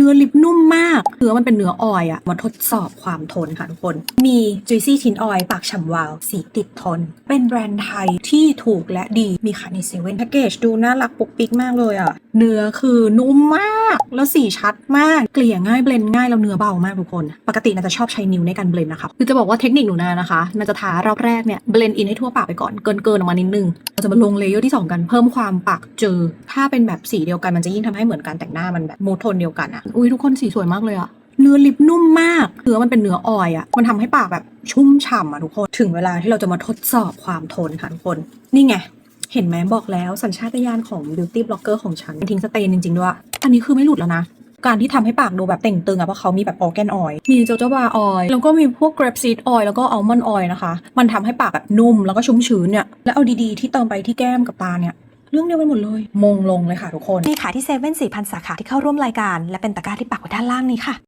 เนื้อลิปนุ่มมาก เนื้อมันเป็นเนื้อออยอะมาทดสอบความทนค่ะทุกคน มี Juicy Tin Oil ปากฉ่ำวาว สีติดทน เป็นแบรนด์ไทยที่ถูกและดี มีขายในเซเว่นแพ็กเกจดูน่ารักปุกปิกมากเลยอะเนื้อคือนุ่มมาก แล้วสีชัดมาก เกลี่ยง่ายเบลนง่ายแล้วเนื้อเบามากทุกคน ปกติน่าจะชอบใช้นิ้วในการเบลนนะคะ คือจะบอกว่าเทคนิคหนูนานะคะน่าจะทารอบแรกเนี่ยเบลนอินให้ทั่วปากไปก่อน เกินเกินออกมานิดนึงเราจะมาลงเลเยอร์ที่ 2 กันเพิ่มความปากเจอ ถ้าเป็นแบบสีเดียวกันมันจะยิ่งทำให้เหมือนการแต่งหน้ามันแบบมูทโทนเดียวกันอะอุ้ยทุกคนสีสวยมากเลยอะเนื้อลิปนุ่มมากเนื้อมันเป็นเนื้อออยอะมันทำให้ปากแบบชุ่มฉ่ำอะทุกคน ถึงเวลาที่เราจะมาทดสอบความทนค่ะทุกคน นี่ไง เห็นไหมบอกแล้วสัญชาตญาณของ beauty blogger ของฉันทิ้งสเตนจริงๆด้วย อันนี้คือไม่หลุดแล้วนะการที่ทำให้ปากดูแบบเต่งตึงอะเพราะเขามีแบบออร์แกนออยมีโจโจบาออยแล้วก็มีพวก grape seed oil แล้วก็ almond oil นะคะ มันทำให้ปากแบบนุ่มแล้วก็ชุ่มชื้นเนี่ย แล้วเอาดีๆที่เติมไปที่แก้มกับตาเนี่ย เรื่องเดียวกันหมดเลย มงลงเลยค่ะทุกคน มีขายที่เซเว่นสี่พันสาขาที่เข้าร่วมรายการ และเป็นตะกร้าที่ปักไว้ด้านล่างนี้ค่ะ